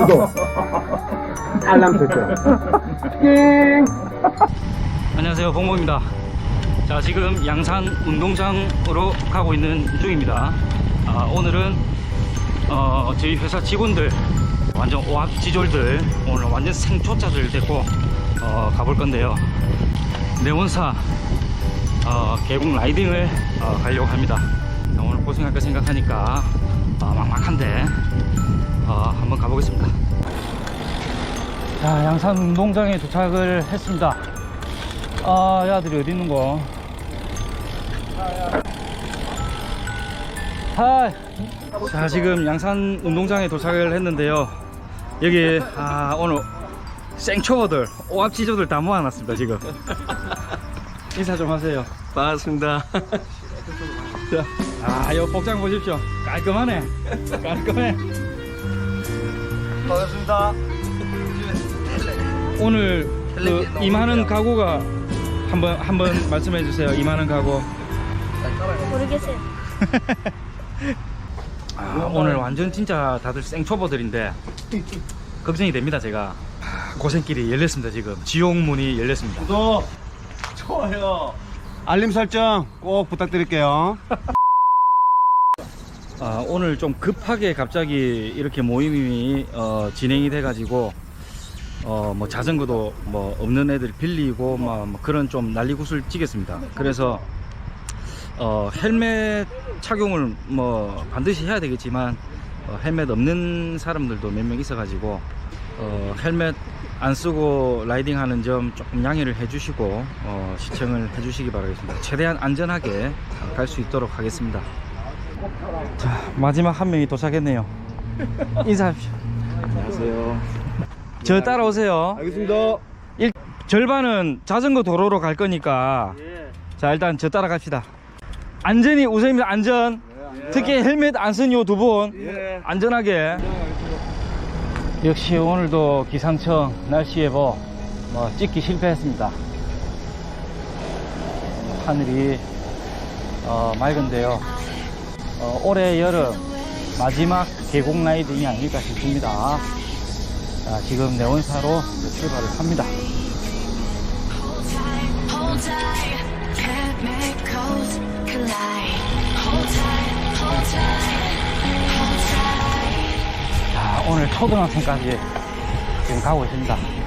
구독. 알람 설정. 띵. 안녕하세요 봉모입니다 자 지금 양산 운동장으로 가고 있는 중입니다 아, 오늘은 어, 저희 회사 직원들 완전 오합지졸들 오늘 완전 생초짜들 데리고 어, 가볼 건데요 내원사 어, 계곡 라이딩을 어, 가려고 합니다 자, 오늘 고생할 거 생각하니까 어, 막막한데 어, 한번 가보겠습니다 자 양산 운동장에 도착을 했습니다 아, 이 아들이 어디 있는 거? 하이. 자, 지금 양산 운동장에 도착을 했는데요. 여기, 아, 오늘 생초어들, 오합지조들 다 모아놨습니다, 지금. 인사 좀 하세요. 반갑습니다. 아, 이 복장 보십시오. 깔끔하네. 깔끔해. 반갑습니다. 오늘 그 임하는 각오가 한번 한번 말씀해 주세요. 임하는 각오. 모르겠어요. 아, 오늘 완전 진짜 다들 생초보들인데 걱정이 됩니다 제가 아, 고생길이 열렸습니다 지금 지옥문이 열렸습니다 구독, 좋아요. 알림 설정 꼭 부탁드릴게요. 아, 오늘 좀 급하게 갑자기 이렇게 모임이 어, 진행이 돼 가지고 어, 뭐 자전거도 뭐 없는 애들 빌리고 뭐, 뭐 그런 좀 난리구슬 찌겠습니다. 그래서 어, 헬멧 착용을 뭐 반드시 해야 되겠지만 어, 헬멧 없는 사람들도 몇 명 있어 가지고 어, 헬멧 안 쓰고 라이딩 하는 점 조금 양해를 해주시고 어, 시청을 해주시기 바라겠습니다. 최대한 안전하게 갈 수 있도록 하겠습니다 자 마지막 한 명이 도착했네요. 인사하십시오. 안녕하세요. 저 따라오세요. 알겠습니다. 일, 절반은 자전거 도로로 갈 거니까. 자 일단 저 따라갑시다. 안전이 우선입니다. 안전. 특히 헬멧 안 쓴 요 두 분. 안전하게. 역시 오늘도 기상청 날씨 예보 뭐 찍기 실패했습니다. 하늘이 어, 맑은데요 어, 올해 여름 마지막 계곡 라이딩이 아닐까 싶습니다 자, 지금 내원사로 출발을 합니다. 자, 오늘 초등학생까지 지금 가고 있습니다.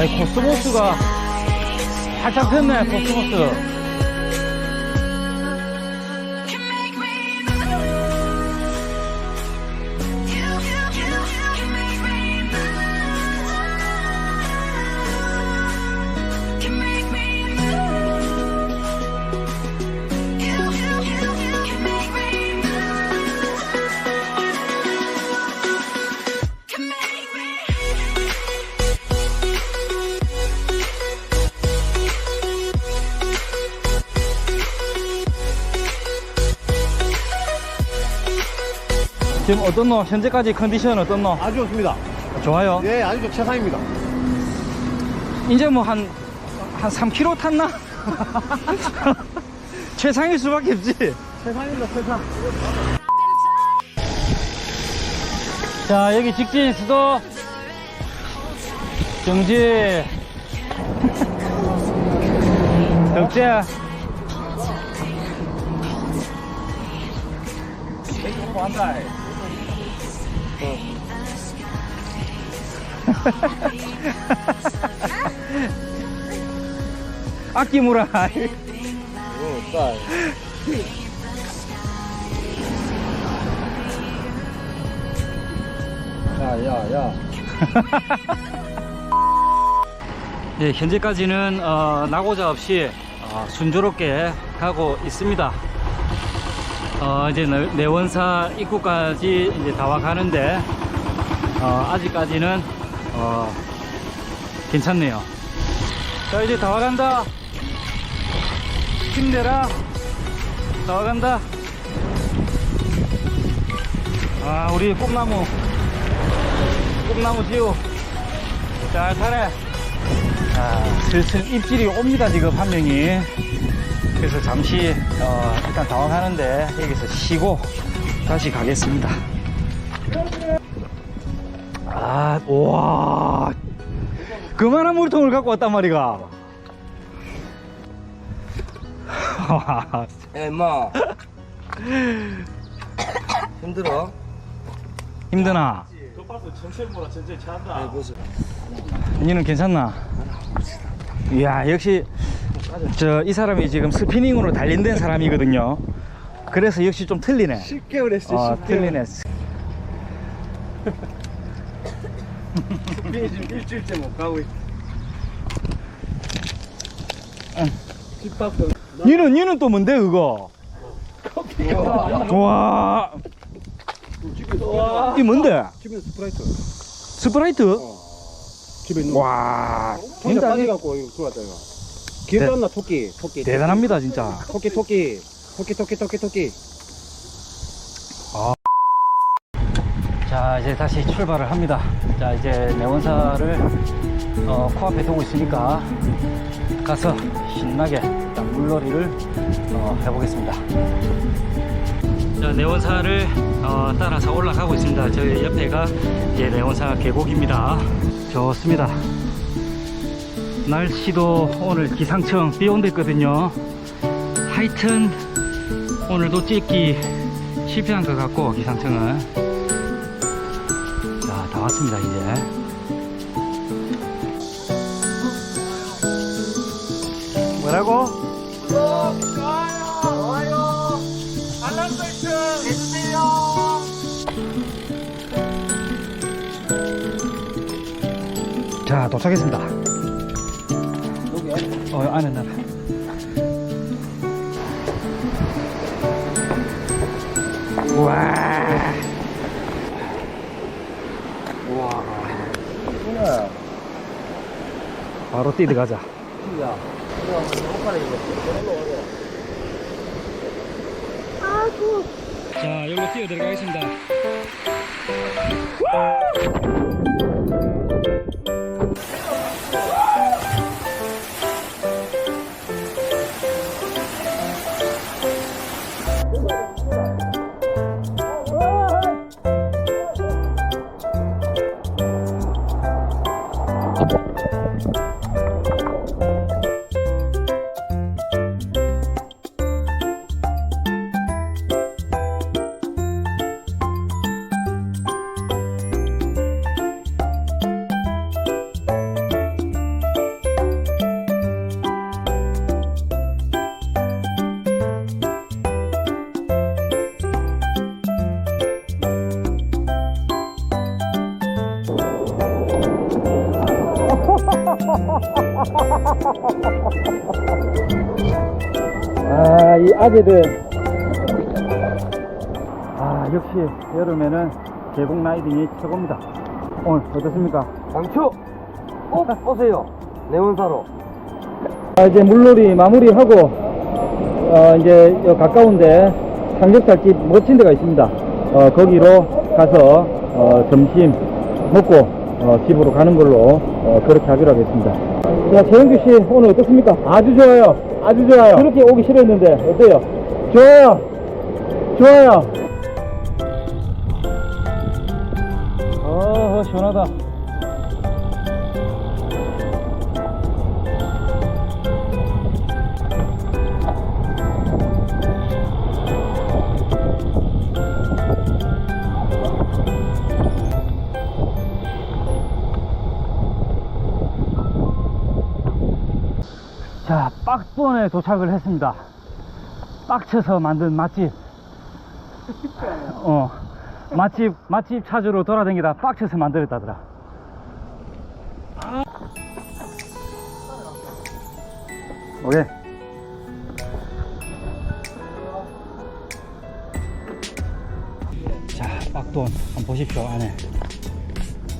자, 이 코스모스가 활짝 폈네, 코스모스. 지금 어떻노? 현재까지 컨디션 어떻노? 아주 좋습니다. 좋아요. 예, 아주 좋- 최상입니다. 이제 뭐 한, 한 3km 탔나? 최상일 수밖에 없지. 최상입니다, 최상. 자, 여기 직진 수도. 정지. 덕재. 아끼무라. 야, 야, 야. 네, 현재까지는 어, 나고자 없이 어, 순조롭게 가고 있습니다. 어, 이제 내- 내원사 입구까지 이제 다 와가는데 어, 아직까지는 어, 괜찮네요. 자 이제 다 와간다. 힘내라. 다 와간다. 아 우리 꿈나무 꿈나무 지우 잘 타네. 아, 슬슬 입질이 옵니다, 지금 한 명이. 그래서 잠시, 어, 일단 당황하는데, 여기서 쉬고 다시 가겠습니다. 아, 와. 그만한 물통을 갖고 왔단 말이가. 야 임마 힘들어? 힘드나? 네, 무슨 니는 괜찮나? 이야, 역시, 저, 이 사람이 지금 스피닝으로 단련된 사람이거든요. 그래서 역시 좀 틀리네. 10개월 했어 어, 틀리네. 지금 일주일째 못 가고 있어 집밥도 니는, 니는 또 뭔데, 그거? 와. 이 뭔데? 집에 스프라이트 스프라이트? 집에 있는 와. 혼자 진짜 빠져갖고 이거 들어왔다 이거 기억도 안나 토끼 토끼 대단합니다, 진짜. 토끼 토끼 토끼 토끼 토끼 토끼 자 이제 다시 출발을 합니다. 자 이제 내원사를 어, 코앞에 두고 있으니까 가서 신나게 딱 물놀이를 어, 해보겠습니다. 자 내원사를 어, 따라서 올라가고 있습니다. 저희 옆에가 이제 내원사 계곡입니다. 좋습니다. 날씨도 오늘 기상청 비 온댔거든요. 하여튼 오늘도 찍기 실패한 것 같고 기상청은. 자, 다 왔습니다, 이제. 뭐라고? 자, 도착했습니다. 어, 안에 나. 우와. 바로 뛰 들어가자. 자, 여기로 뛰어 들어가겠습니다. 아, 이 아재들. 아, 역시 여름에는 계곡 라이딩이 최고입니다. 오늘 어떻습니까? 강추 꼭 오세요 내원사로 아, 이제 물놀이 마무리하고, 어, 이제 여 가까운데 삼겹살집 멋진 데가 있습니다. 어, 거기로 가서, 어, 점심 먹고, 어, 집으로 가는 걸로, 어, 그렇게 하기로 하겠습니다. 자, 최영규 씨, 오늘 어떻습니까? 아주 좋아요 아주 좋아요 그렇게 오기 싫었는데, 어때요? 좋아요 좋아요 어, 시원하다. 자, 빡돈에 도착을 했습니다. 빡쳐서 만든 맛집. 어, 맛집, 맛집 찾으러 돌아다니다 빡쳐서 만들었다더라. 오케이. 자, 빡돈 한번 보십시오, 안에.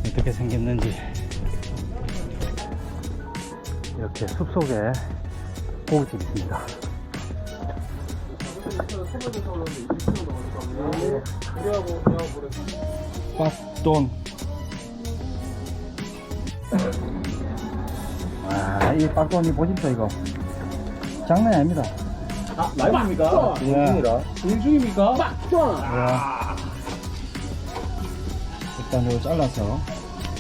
어떻게 생겼는지. 이렇게 숲속에 고깃집이 있습니다. 빡돈 아, 이 빡돈이 보십시오, 이거. 장난이 아닙니다. 아, 라이브입니까? 예. 일중입니까? 일단 이거 잘라서.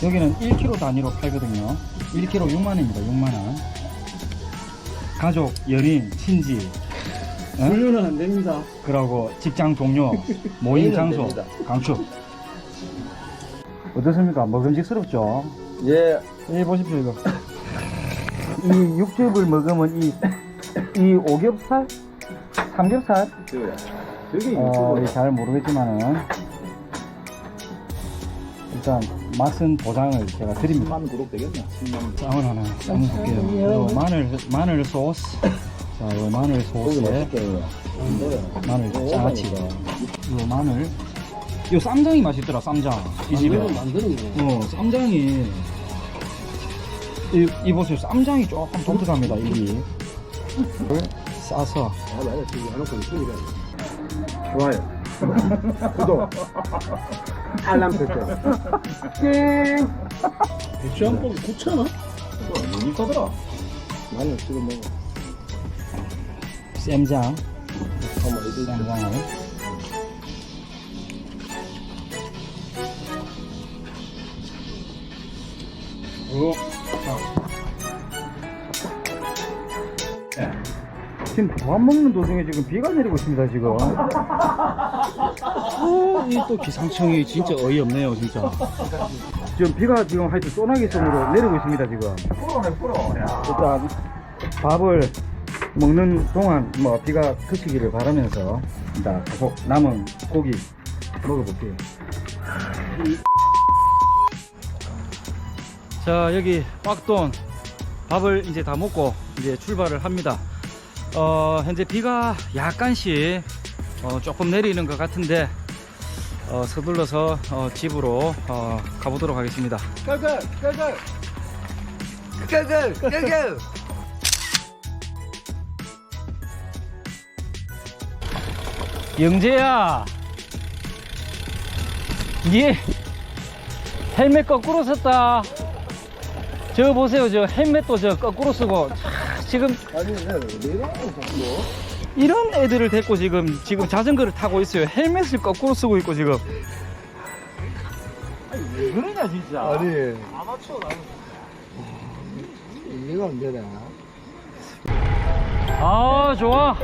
여기는 1kg 단위로 팔거든요. 1kg 6만원입니다, 6만원. 가족, 연인, 친지, 응? 불륜은 안 됩니다. 그러고 직장 동료, 모임 장소, 강축. 어떻습니까? 먹음직스럽죠? 예. 이 보십시오, 이거. 이 육즙을 먹으면 이, 이 오겹살? 삼겹살? 여기 어, 이잘 모르겠지만은, 일단 맛은 보장을 제가 드립니다. 10만 구독 되겠네. 10만 짱을 하나 쌈볼게요. 마늘, 마늘 소스. 자, 요 마늘 소스에 마늘 장아찌. 요 마늘. 요 쌈장이 맛있더라, 쌈장. 이 집에. 만드는 거. 어, 쌈장이. 이, 이 보세요. 쌈장이 조금 독특합니다, 이게. 이걸 싸서. 아. 좋아요. 구독. 알람 설정. 띵. 배추 한 봉 9,000원? 너무 비싸더라. 나는 지금 뭐, 쌈장. 한번 해드릴게요. 쌈장을. 어. 지금 밥 먹는 도중에 지금 비가 내리고 있습니다, 지금. 이또 기상청이 진짜 어이없네요, 진짜. 지금 비가 지금 하여튼 소나기성으로 내리고 있습니다, 지금. 일단 밥을 먹는 동안 뭐 비가 그치기를 바라면서 일단 남은 고기 먹어볼게요. 자, 여기 빡돈 밥을 이제 다 먹고 이제 출발을 합니다. 어, 현재 비가 약간씩 어, 조금 내리는 것 같은데 어, 서둘러서 어, 집으로 어, 가보도록 하겠습니다. 깔깔, 깔깔. 끄끄, 끄끄. 영재야, 니 헬멧 거꾸로 썼다. 저 보세요, 저 헬멧도 저 거꾸로 쓰고 차, 지금 아니, 내가 자꾸. 이런 애들을 데리고 지금 지금 자전거를 타고 있어요. 헬멧을 거꾸로 쓰고 있고 지금. 왜 그러냐 진짜. 아니. 아마추어 나는. 이해가 안 되네. 아 좋아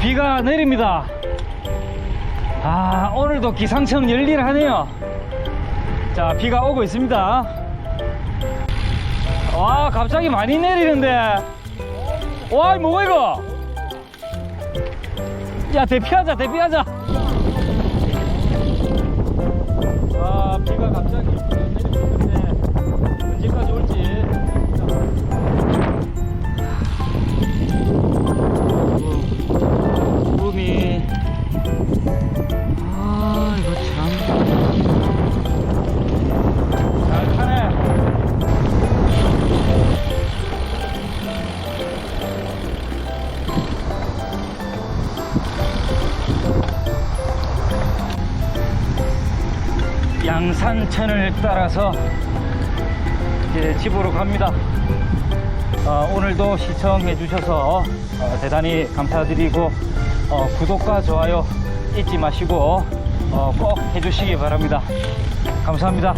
비가 내립니다 아 오늘도 기상청 열일하네요 자 비가 오고 있습니다 와 갑자기 많이 내리는데 와 뭐가 이거? 야 대피하자 대피하자. 아 비가 갑자기 양산천을 따라서 이제 집으로 갑니다. 어, 오늘도 시청해 주셔서 어, 대단히 감사드리고 어, 구독과 좋아요 잊지 마시고 어, 꼭 해주시기 바랍니다. 감사합니다.